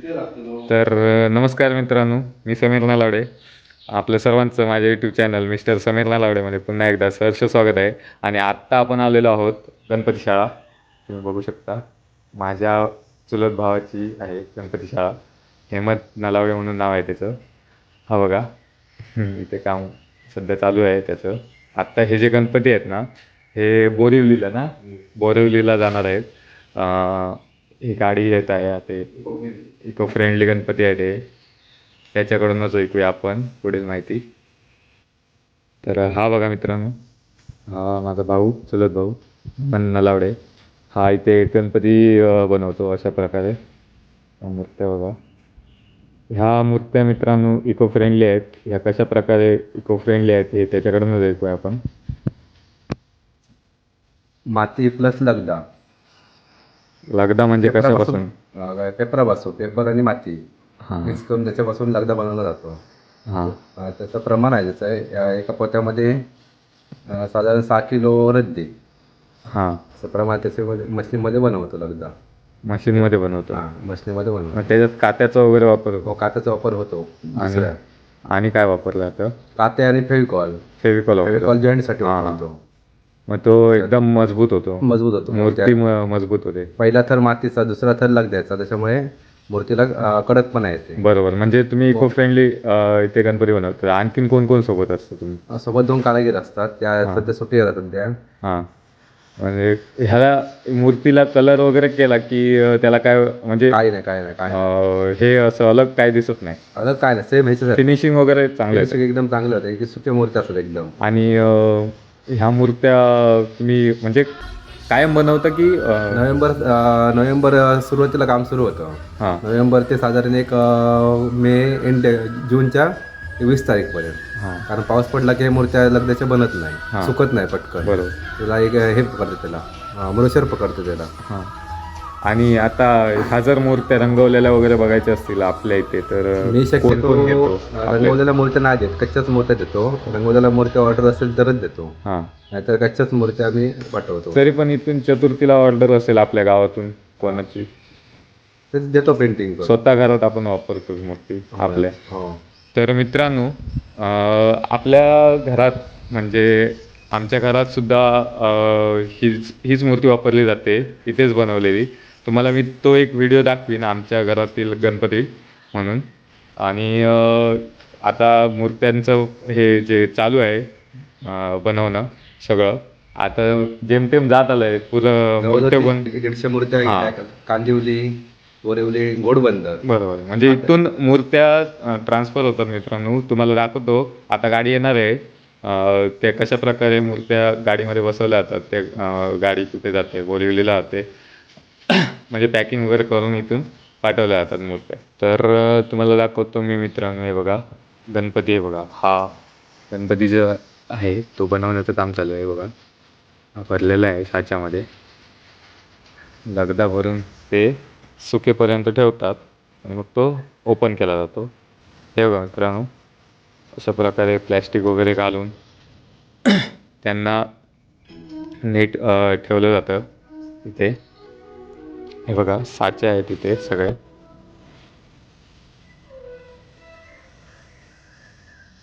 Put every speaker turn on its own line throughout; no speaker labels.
तर नमस्कार मित्रांनो मी समीर नालावडे. आपलं सर्वांचं माझ्या यूट्यूब चॅनल मिस्टर समीर नालावडेमध्ये पुन्हा एकदा सहर्ष स्वागत आहे. आणि आत्ता आपण आलेलो आहोत गणपती शाळा. तुम्ही बघू शकता माझ्या चुलत भावाची आहे गणपती शाळा. हेमंत नालावडे म्हणून नाव आहे त्याचं. हा बघा इथे काम सध्या चालू आहे त्याचं. आत्ता हे जे गणपती आहेत ना हे बोरिवलीला ना बोरिवलीला जाणार आहेत. ही गाडी येत आहे ते इको फ्रेंडली गणपती आहे ते. त्याच्याकडूनच ऐकूया आपण पुढील माहिती. तर हा बघा मित्रांनो हा माझा भाऊ चुलत भाऊ मन नलावडे हा इथे गणपती बनवतो अशा प्रकारे. मूर्त्या बघा. ह्या मूर्त्या मित्रांनो इको फ्रेंडली आहेत. ह्या कशा प्रकारे इको फ्रेंडली आहेत हे त्याच्याकडूनच ऐकूया आपण.
माती प्लस लगदा.
लगदा म्हणजे कशापासून?
अं, पेपरापासून पेपर आणि माती.
हां.
मिक्स करून त्याच्यापासून लगदा बनवला जातो.
हां.
अं, त्याचं प्रमाण आहे त्याचं. या एका पोत्यामध्ये अं, साधारण सहा किलो रद्दी.
हां.
असं प्रमाण त्याच्यामध्ये मशीनमध्ये बनवतो लगदा.
मशीनमध्ये बनवतो.
हां मशीनमध्ये बनवतो.
मग त्याच्यात कात्याचा वगैरे वापर होतो?
हो, कात्याचा वापर होतो.
आणि
दुसऱ्या.
आणि काय वापरलं जातं
काते आणि फेविकॉल.
फेविकॉल
फेविकॉल जॉईंटसाठी. वापरतो.
मग तो एकदम मजबूत होतो.
मजबूत होतो.
मूर्ती म- मजबूत होते.
पहिला थर मातीचा दुसरा थर लगद्याचा त्याच्यामुळे मूर्तीला अं, कडकपणा येते.
बरोबर. म्हणजे तुम्ही इको फ्रेंडली इथे गणपती बनवता. आणखीन कोण कोण सोबत असतं तुम्ही?
सोबत दोन कारागीर असतात. त्या सध्या सुट्टी राहतात त्या.
हां. म्हणजे ह्याला मूर्तीला कलर वगैरे केला की अं, त्याला काय म्हणजे
काय नाही काय नाही काय नाही.
अं, हे असं अलग काय दिसत नाही.
आता काय नाही. सेम ह्याच्यासाठी
फिनिशिंग वगैरे चांगलं आहे.
एकदम चांगलं होतं. सुट्टी मूर्ती असतात एकदम.
आणि अं, ह्या मूर्त्या तुम्ही म्हणजे कायम बनवता की
नोव्हेंबर नोव्हेंबर सुरुवातीला काम सुरू होतं.
हां.
नोव्हेंबर ते साधारण एक मे एंड जूनच्या वीस तारीखपर्यंत.
हां.
कारण पाऊस पडला की हे मूर्त्या लगद्याच्या बनत. नाही. सुकत नाही पटकन.
बरोबर.
त्याला एक हे पकडतं त्याला. मनुष्यर पकडतो त्याला.
हां. आणि आता ह्या जर मूर्त्या रंगवलेल्या वगैरे बघायच्या असतील आपल्या इथे तर
मी शक्यतो रंगवलेल्या मूर्त्या नाही देत कच्च्याच मूर्त्या देतो. रंगवलेल्या मूर्त्या ऑर्डर असेल तरच देतो.
हां.
नाहीतर कच्च्याच मूर्त्या आम्ही पाठवतो.
तरी पण इथून चतुर्थीला ऑर्डर असेल आपल्या गावातून कोणाची?
देतो प्रिंटिंग करून.
स्वतः घरात आपण वापरतो मूर्ती आपल्या.
हो.
तर मित्रांनो आपल्या घरात म्हणजे आमच्या घरात सुद्धा हीच हीच मूर्ती वापरली जाते इथेच बनवलेली. तुम्हाला मी तो एक व्हिडिओ दाखवीन आमच्या घरातील गणपती म्हणून. आणि आता मूर्त्यांचं हे जे चालू आहे बनवणं सगळं आता जेमतेम जात आलंय पुरं मूर्त्या
दीडशे? कांदिवली बोरिवली घोडबंदर.
बरोबर. म्हणजे इथून मूर्त्या ट्रान्सफर होतात मित्रांनो. तुम्हाला दाखवतो आता गाडी येणार आहे. ते कशा प्रकारे मूर्त्या गाडीमध्ये बसवल्या जातात ते गाडी कुठे जाते बोरिवलीला जाते. म्हणजे पॅकिंग वगैरे करून इथून पाठवल्या जातात मूर्त्या तर तुम्हाला दाखवतो मी मित्रांनो हे बघा. गणपती आहे बघा. हा. गणपती जो आहे तो बनवण्याचं काम चालू आहे बघा. हा भरलेला आहे साच्यामध्ये. लगदा भरून ते सुकेपर्यंत ठेवतात. आणि मग तो ओपन केला जातो. हे बघा मित्रांनो. अशा प्रकारे प्लॅस्टिक वगैरे घालून त्यांना नीट ठेवलं जातं इथे. हे बघा साचे आहेत इथे सगळे.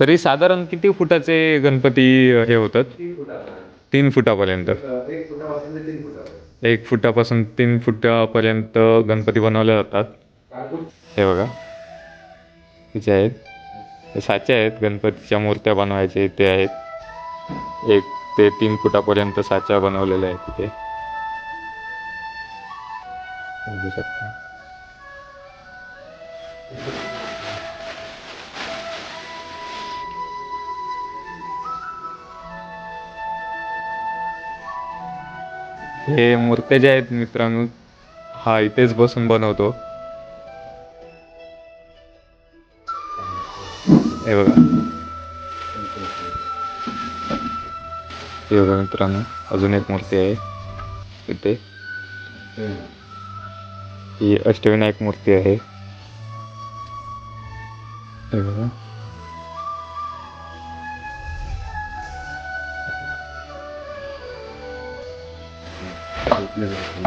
तरी साधारण किती फुटाचे गणपती हे होतात? तीन फुटापर्यंत. एक फुटापासून तीन फुटापर्यंत. गणपती बनवले जातात. हे बघा. तिचे आहेत हे साचे आहेत गणपतीच्या मूर्त्या बनवायचे ते आहेत. एक ते तीन फुटापर्यंत साच्या बनवलेल्या आहेत तिथे बघू शकता. हे मूर्त्या ज्या आहेत मित्रांनो हा इथेच बसून बनवतो. हे बघा. हे बघा मित्रांनो अजून एक मूर्ती आहे इथे. ही अष्टविनायक मूर्ती आहे. हे बघा.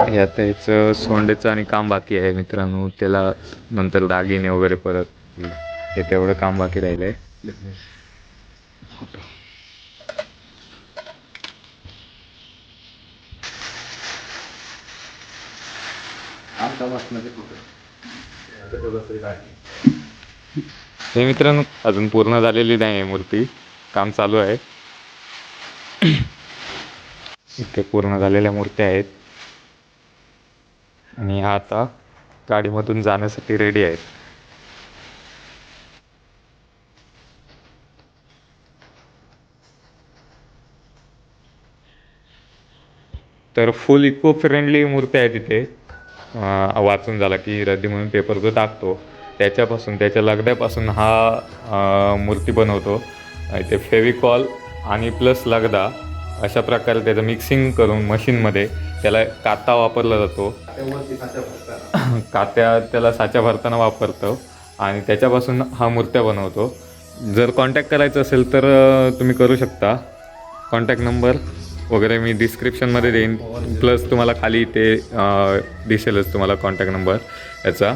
हे आता याचं सोंडेचं आणि काम बाकी आहे मित्रांनो. त्याला नंतर दागिने वगैरे परत. हे तेवढं काम बाकी राहिलंय. हे मित्रांनो अजून पूर्ण झालेली नाही आहे मूर्ती. काम चालू आहे. इथे पूर्ण झालेल्या मूर्त्या आहेत. आणि ह्या आता गाडीमधून जाण्यासाठी रेडी आहेत. तर फुल इको फ्रेंडली मूर्त्या आहेत तिथे वाचून झाला की रद्दी म्हणून पेपर जो टाकतो त्याच्यापासून त्याच्या लगद्यापासून हा मूर्ती बनवतो. ते फेविकॉल आणि प्लस लगदा अशा प्रकारे त्याचं मिक्सिंग करून मशीनमध्ये त्याला काता वापरला जातो. कात्या त्याला साच्या भरताना वापरतो आणि त्याच्यापासून हा मूर्त्या बनवतो. जर कॉन्टॅक्ट करायचं असेल तर तुम्ही करू शकता. कॉन्टॅक्ट नंबर वगैरे मी डिस्क्रिप्शनमध्ये देईन. प्लस तुम्हाला खाली अं, दिसेलच तुम्हाला कॉन्टॅक्ट नंबर याचा.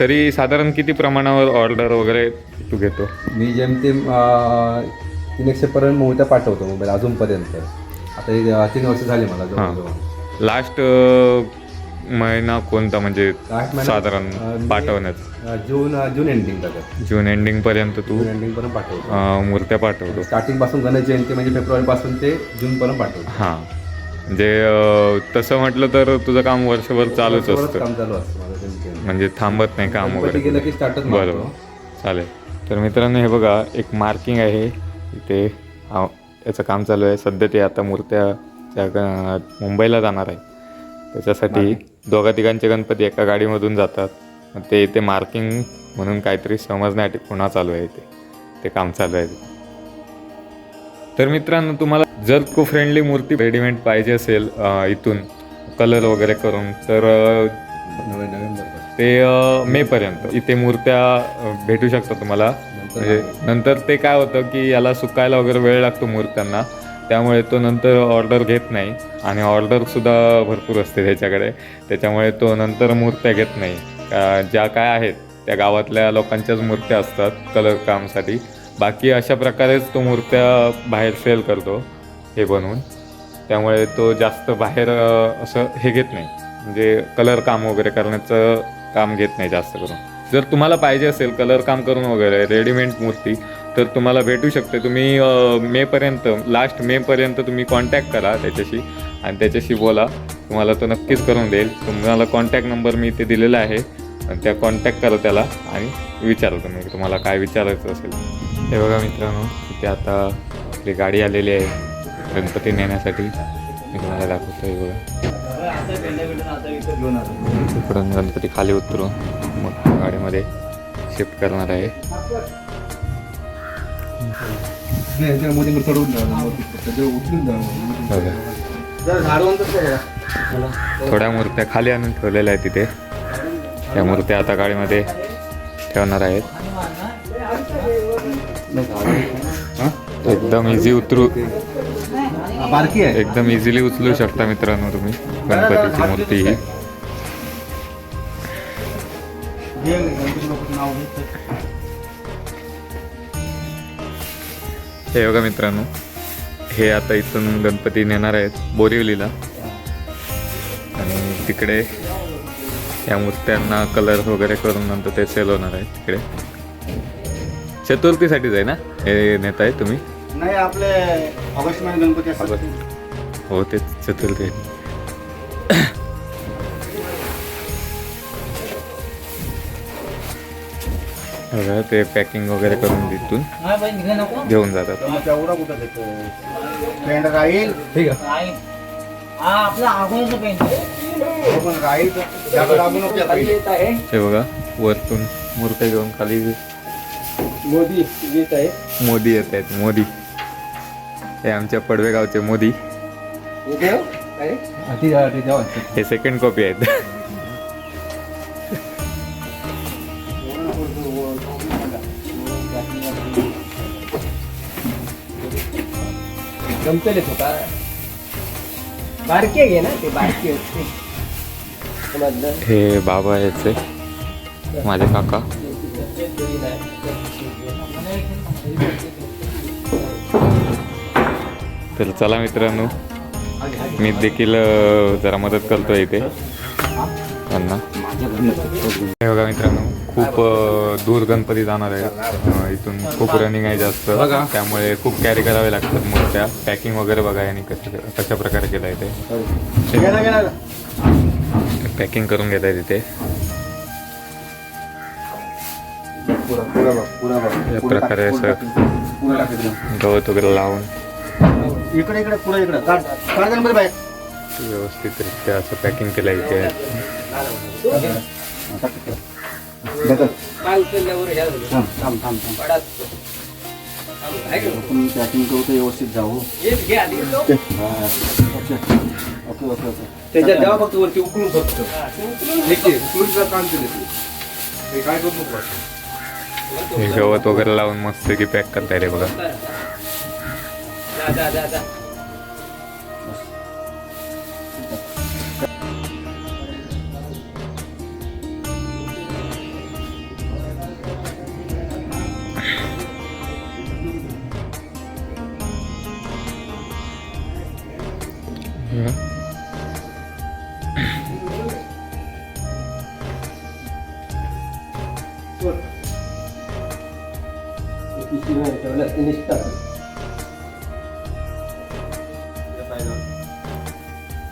तरी साधारण किती प्रमाणावर ऑर्डर वगैरे तू घेतो?
मी जेमतेम तीन एकशेपर्यंत मोठ्या पाठवतो मोबाईल अजूनपर्यंत. आता तीन वर्ष झाली मला
लास्ट महिना कोणता म्हणजे
महिना,
साधारण
अं, मी-
पाठवण्यात?
अं, जून जून एंडिंग
जून एंडिंगपर्यंत तू
जून एंडिंग पर्यंत पाठवतो.
अं, मूर्त्या पाठवतो.
स्टार्टिंगपासून गणेश जयंती म्हणजे फेब्रुवारी पासून ते जून पर्यंत पाठवतो.
हां. म्हणजे अं, तसं म्हटलं तर तुझं काम वर्षभर चालूच असतं.
काम चालू असतं माझं जेमतेम.
म्हणजे. थांबत नाही काम
गणपती
वगैरे.
गेलं की स्टार्टच
बरोबर. चालेल. तर मित्रांनो हे बघा एक मार्किंग आहे. इथे हा याचं काम चालू आहे. सध्या ते आता मूर्त्या त्या ग- मुंबईला जाणार आहे. त्याच्यासाठी दोघा तिघांचे गणपती एका गाडीमधून जातात. मग ते इथे मार्किंग म्हणून काहीतरी समजण्यासाठी पुन्हा चालू आहे इथे. ते काम चालू आहे तर मित्रांनो तुम्हाला जर को फ्रेंडली मूर्ती रेडीमेड पाहिजे असेल इथून कलर वगैरे करून तर ते मेपर्यंत इथे मूर्त्या भेटू शकतात तुम्हाला. म्हणजे नंतर ते काय होतं की याला सुकायला वगैरे वेळ लागतो मूर्त्यांना. त्यामुळे तो नंतर ऑर्डर घेत नाही. आणि ऑर्डरसुद्धा भरपूर असते त्याच्याकडे. त्याच्यामुळे तो नंतर मूर्त्या घेत नाही. ज्या काय आहेत त्या गावातल्या लोकांच्याच मूर्त्या असतात कलर कामसाठी. बाकी अशा प्रकारेच तो मूर्त्या बाहेर सेल करतो हे बनवून. त्यामुळे तो जास्त बाहेर असं हे घेत नाही. म्हणजे कलर काम वगैरे करण्याचं काम घेत नाही जास्त करून. जर तुम्हाला पाहिजे असेल कलर काम करून वगैरे रेडीमेड मूर्ती तर तुम्हाला भेटू शकते. तुम्ही मेपर्यंत लास्ट मेपर्यंत तुम्ही कॉन्टॅक्ट करा त्याच्याशी आणि त्याच्याशी बोला. तुम्हाला तो नक्कीच करून देईल. तुम्हाला कॉन्टॅक्ट नंबर मी इथे दिलेला आहे. आणि त्या कॉन्टॅक्ट करा त्याला आणि विचारा तुम्ही तुम्हाला काय विचारायचं असेल. हे बघा मित्रांनो इथे आता आपली गाडी आलेली आहे. गणपती नेण्यासाठी. मी तुम्हाला दाखवतो बघा. तिकडून गणपती खाली उतरून मग गाडीमध्ये शिफ्ट करणार आहे.
मोदी चढवून उचलून
बघा थोड्या मूर्त्या खाली आणून ठेवलेल्या आहेत तिथे त्या मूर्त्या आता गाडीमध्ये ठेवणार आहेत एकदम इझी उतरू.
बारकी आहे
एकदम इझिली उचलू शकता मित्रांनो तुम्ही. गणपतीची मूर्ती ही. हे बघा मित्रांनो हे आता इथून गणपती नेणार आहेत बोरिवलीला. आणि तिकडे या मूर्त्यांना कलर वगैरे करून नंतर ते सेल होणार आहे तिकडे. चतुर्थीसाठीच आहे ना? हे नेत आहे तुम्ही?
नाही आपले ऑगस्ट गणपती असतात.
हो तेच चतुर्थी बघा, ते पॅकिंग वगैरे करून तिथून घेऊन जातात.
पेंट राहील?
ठीक आहे.
हा आपला आगोनचं पेंट
हो
बघा वरतून मूर्त्या घेऊन खाली
मोदी येत आहे.
मोदी येत आहेत मोदी. हे आमच्या पडवेगावचे मोदी.
येते हो?
हे सेकंड कॉपी आहेत.
जमतेल होता बारके घे ना ते बारके समजलं?
हे बाबा याचे माझे काका. तर चला मित्रांनो मी देखील जरा मदत करतोय इथे. त्यांना. हे बघा मित्रांनो खूप दूर गणपती जाणार आहे अ, इथून खूप रनिंग आहे जास्त त्यामुळे खूप कॅरी करावे लागतात मूर्त्या. पॅकिंग वगैरे बघा यांनी कसं कशा प्रकारे केलं आहे ते पॅकिंग करून घेत आहे तिथे या प्रकारे असं-. गवत वगैरे लावून.
इकडे इकडे पुढे इकडे.
व्यवस्थितरित्या असं पॅकिंग केलं आहे इथे
ढकल.
पाय उचलल्यावर ह्या झालं.
थांब थांब थांब थांब
पडाच.
आपण पॅकिंग करू तर व्यवस्थित जाऊ
हेच घे आधी.
Okay okay okay okay okay
त्याच्यात द्यावा फक्त वरती उकळून फक्त तुळशीला काम केलं ते. काय करू नको
हे गवत वगैरे लावून मस्त की पॅक करता रे बघा
जा, जा, जा, जा.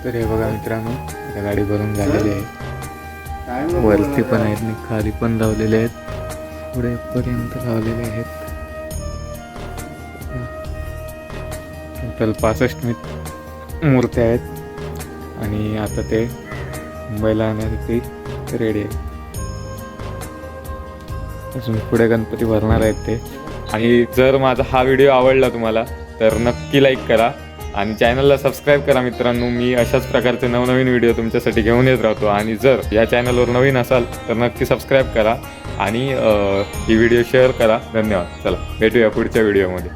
तर हे बघा मित्रांनो या गाडी भरून झालेली आहे. वरती पण आहेत आणि खाली पण लावलेले आहेत. पुढे पर्यंत लावलेले आहेत. टोटल पासष्ट मी मूर्त्या आहेत. आणि आता ते मुंबईला आणण्यासाठी रेडी आहे अजून पुढे गणपती भरणार आहेत ते. आणि जर माझा हा व्हिडिओ आवडला तुम्हाला तर नक्की लाईक करा. आणि चॅनलला सबस्क्राईब करा मित्रांनो. मी अशाच प्रकारचे नवनवीन व्हिडिओ तुमच्यासाठी घेऊन येत राहतो. आणि जर या चॅनलवर नवीन असाल तर नक्की सबस्क्राईब करा. आणि ही व्हिडिओ शेअर करा. धन्यवाद. चला भेटूया पुढच्या व्हिडिओमध्ये